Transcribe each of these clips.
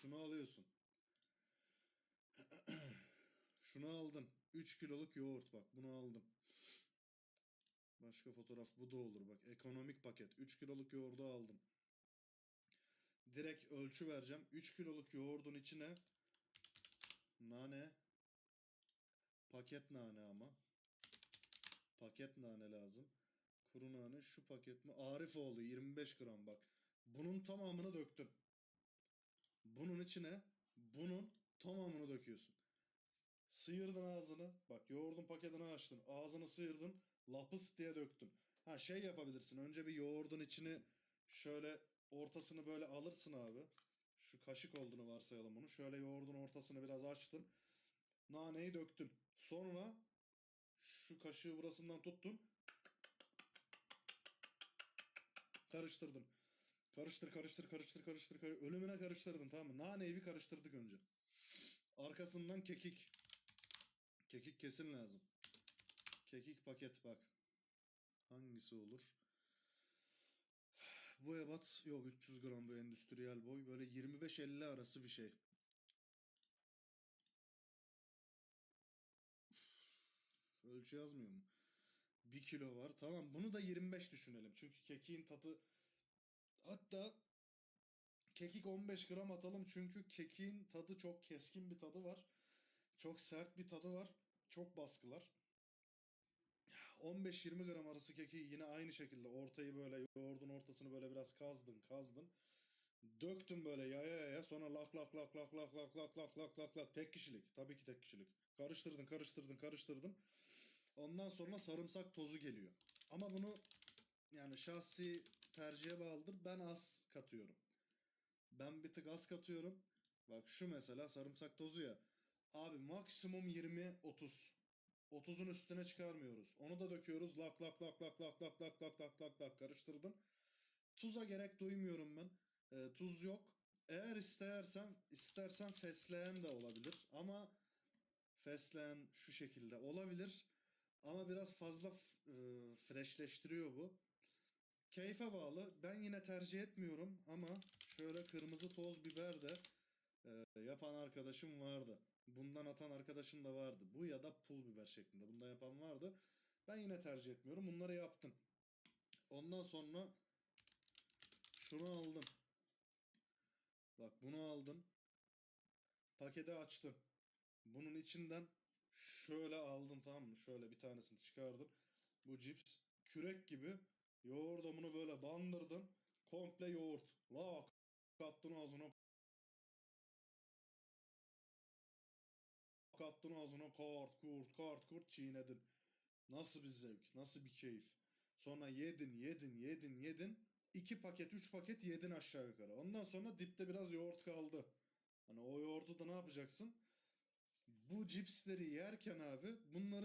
Şunu alıyorsun. Şunu aldın. 3 kiloluk yoğurt bak. Bunu aldım. Başka fotoğraf bu da olur bak. Ekonomik paket. 3 kiloluk yoğurdu aldım. Direkt ölçü vereceğim. 3 kiloluk yoğurdun içine nane paket nane ama paket nane lazım. Kuru nane şu paket mi? Arifoğlu 25 gram bak. Bunun tamamını döktüm. Bunun içine bunun tamamını döküyorsun. Sıyırdın ağzını. Bak yoğurdun paketini açtın. Ağzını sıyırdın. Lapıs diye döktün. Ha şey yapabilirsin. Önce bir yoğurdun içini şöyle ortasını böyle alırsın abi. Şu kaşık olduğunu varsayalım bunu. Şöyle yoğurdun ortasını biraz açtın. Naneyi döktün. Sonra şu kaşığı burasından tuttun. Karıştırdın. Karıştır karıştır karıştır karıştır karıştır. Ölümüne karıştırdın tamam mı? Naneyi bir karıştırdık önce. Arkasından kekik. Kekik kesin lazım. Kekik paket bak. Hangisi olur? Bu ebat yok 300 gram bu endüstriyel boy. Böyle 25-50 arası bir şey. Ölçü yazmıyor mu? 1 kilo var. Tamam bunu da 25 düşünelim. Çünkü kekiğin tadı hatta kekik 15 gram atalım çünkü kekiğin tadı çok keskin bir tadı var. Çok sert bir tadı var. Çok baskılar. 15-20 gram arası kekiği yine aynı şekilde ortayı böyle yoğurdun ortasını böyle biraz kazdın kazdın. Döktüm böyle yaya yaya sonra lak lak lak lak lak lak lak lak lak lak lak tek kişilik tabii ki tek kişilik. Karıştırdın karıştırdın karıştırdın. Ondan sonra sarımsak tozu geliyor. Ama bunu yani şahsi tercihe bağlıdır. Ben az katıyorum. Ben bir tık az katıyorum. Bak şu mesela sarımsak tozu ya. Abi maksimum 20-30. 30'un üstüne çıkarmıyoruz. Onu da döküyoruz. Lak lak lak lak lak lak lak lak lak lak lak karıştırdım. Tuza gerek duymuyorum ben. Ee, tuz yok. Eğer istersen istersen fesleğen de olabilir. Ama fesleğen şu şekilde olabilir. Ama biraz fazla e, freshleştiriyor bu. Keyfe bağlı. Ben yine tercih etmiyorum ama şöyle kırmızı toz biber de e, yapan arkadaşım vardı. Bundan atan arkadaşım da vardı. Bu ya da pul biber şeklinde. Bunda yapan vardı. Ben yine tercih etmiyorum. Bunları yaptım. Ondan sonra şunu aldım. Bak bunu aldım. Paketi açtım. Bunun içinden şöyle aldım tamam mı? Şöyle bir tanesini çıkardım. Bu cips kürek gibi yoğurdumunu böyle bandırdın. Komple yoğurt. Lak attın ağzına. Attın ağzına kart kurt kart kurt çiğnedin. Nasıl bir zevk, nasıl bir keyif. Sonra yedin, yedin, yedin, yedin. İki paket, üç paket yedin aşağı yukarı. Ondan sonra dipte biraz yoğurt kaldı. Hani o yoğurdu da ne yapacaksın? Bu cipsleri yerken abi dibinde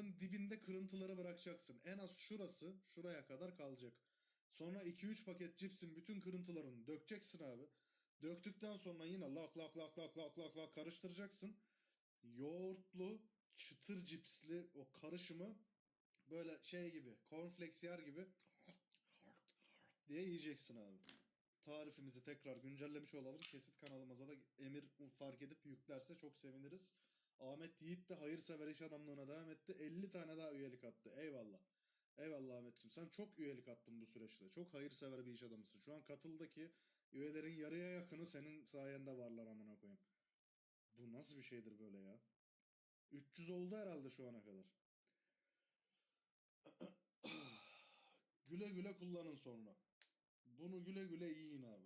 kırıntıları bırakacaksın. En az şurası şuraya kadar kalacak. Sonra 2-3 paket cipsin bütün kırıntılarını dökeceksin abi. Döktükten sonra yine lak lak lak lak lak lak lak karıştıracaksın. Yoğurtlu, çıtır cipsli o karışımı böyle şey gibi, cornflakes yer gibi diye yiyeceksin abi. Tarifimizi tekrar güncellemiş olalım. Kesit kanalımıza da Emir fark edip yüklerse çok seviniriz. Ahmet Yiğit de hayırsever iş adamlığına devam etti. 50 tane daha üyelik attı. Eyvallah. Eyvallah Ahmetciğim. Sen çok üyelik attın bu süreçte. Çok hayırsever bir iş adamısın. Şu an katıldaki üyelerin yarıya yakını senin sayende varlar amına koyayım. Bu nasıl bir şeydir böyle ya? 300 oldu herhalde şu ana kadar. güle güle kullanın sonra. Bunu güle güle yiyin abi.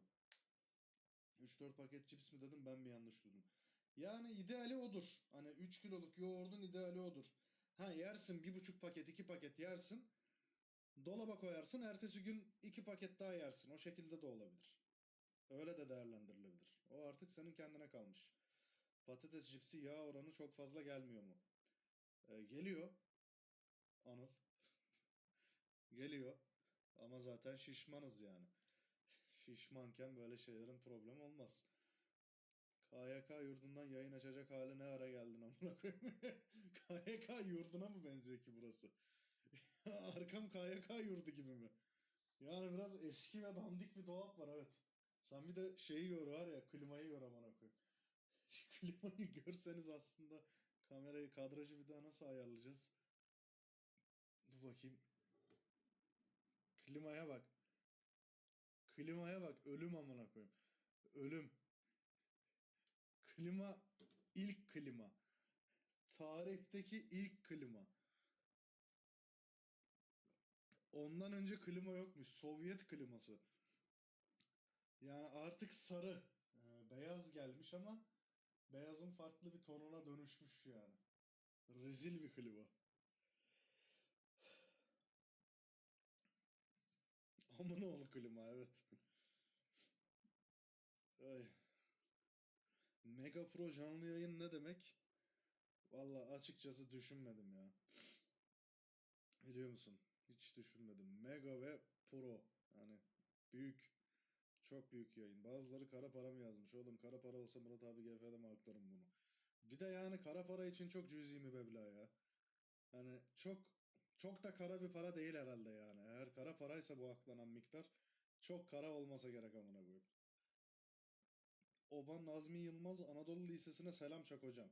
3-4 paket cips mi dedim ben mi yanlış duydum. Yani ideali odur. Hani 3 kiloluk yoğurdun ideali odur. Ha yersin bir buçuk paket iki paket yersin. Dolaba koyarsın ertesi gün iki paket daha yersin. O şekilde de olabilir. Öyle de değerlendirilebilir. O artık senin kendine kalmış. Patates cipsi yağ oranı çok fazla gelmiyor mu? Ee, geliyor. Anıl. geliyor. Ama zaten şişmanız yani. Şişmanken böyle şeylerin problem olmaz. KYK yurdundan yayın açacak hale ne ara geldin amına koyayım. KYK yurduna mı benziyor ki burası? Arkam KYK yurdu gibi mi? Yani biraz eski ve dandik bir dolap var evet. Sen bir de şeyi gör var ya klimayı gör amına koyayım. Klimayı görseniz aslında kamerayı kadrajı bir daha nasıl ayarlayacağız? Dur bakayım. Klimaya bak. Klimaya bak. Ölüm amına koyayım. Ölüm. Klima ilk klima. Tarihteki ilk klima. Ondan önce klima yokmuş. Sovyet kliması. Yani artık sarı. e, beyaz gelmiş ama beyazın farklı bir tonuna dönüşmüş yani. Rezil bir klima. Amına oğlu klima evet. Mega Pro canlı yayın ne demek? Valla açıkçası düşünmedim ya. Biliyor musun? Hiç düşünmedim. Mega ve Pro. Yani büyük. Çok büyük yayın. Bazıları kara para mı yazmış? Oğlum kara para olsa Murat abi GF'de mi aktarım bunu? Bir de yani kara para için çok cüzi bir meblağ ya. Yani çok çok da kara bir para değil herhalde yani. Eğer kara paraysa bu aklanan miktar çok kara olmasa gerek amına koyayım. Oban Nazmi Yılmaz Anadolu Lisesi'ne selam çak hocam.